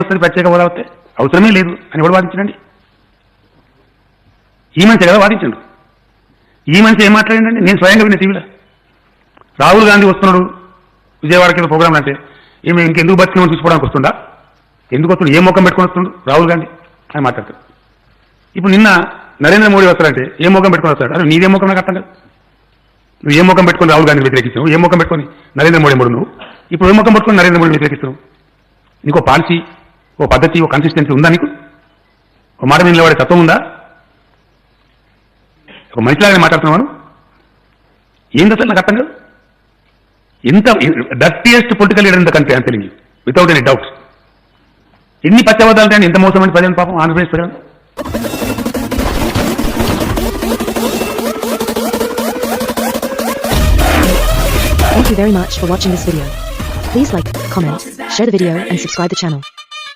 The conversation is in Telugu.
వస్తుంది ప్రత్యేక హోదా వస్తే అవసరమే లేదు అని కూడా వాదించండి ఈ మనిషి కదా వాదించండు. ఈ మనిషి ఏం మాట్లాడండి నేను స్వయంగా విన్న టీవీలో. రాహుల్ గాంధీ వస్తున్నాడు విజయవాడకి ఏదో ప్రోగ్రామ్ అంటే. ఏమి ఇంకెందుకు బతికినామని చూసుకోవడానికి వస్తుండా? ఎందుకు వస్తుంది ఏ ముఖం పెట్టుకొని వస్తుండు రాహుల్ గాంధీ? అని మాట్లాడతాడు. ఇప్పుడు నిన్న నరేంద్ర మోడీ వస్తాడంటే ఏ ముఖం పెట్టుకొని వస్తాడు? అరే నీదే ముఖం నాకు అర్థం కదా. నువ్వు ఏ ముఖం పెట్టుకుని రాహుల్ గాంధీ వ్యతిరేకిస్తావు ఏ ముఖం పెట్టుకుని నరేంద్ర మోడీ మూడు నువ్వు? ఇప్పుడు ఏ ముఖం పెట్టుకొని నరేంద్ర మోడీ వ్యతిరేకిస్తావు నీకో పాలసీ? ఓ పద్ధతి ఓ కన్సిస్టెన్సీ ఉందా నీకు? ఓ మాట మీద నిలబడే తత్వం ఉందా? ఒక మనిషిలాగానే మాట్లాడుతున్నాను ఏంది అసలు నాకు అర్థం కాదు. ఎంత dirtiest political leader in the country అని తెలియదు వితౌట్ ఎనీ డౌట్స్ ఎన్ని పచ్చబద్దాలు కానీ ఎంత మోసమైన ప్రజలు పాపం ఆంధ్రప్రదేశ్ ప్రజలు? Thank you very much for watching this video. Please like, comment, share the video and subscribe the channel.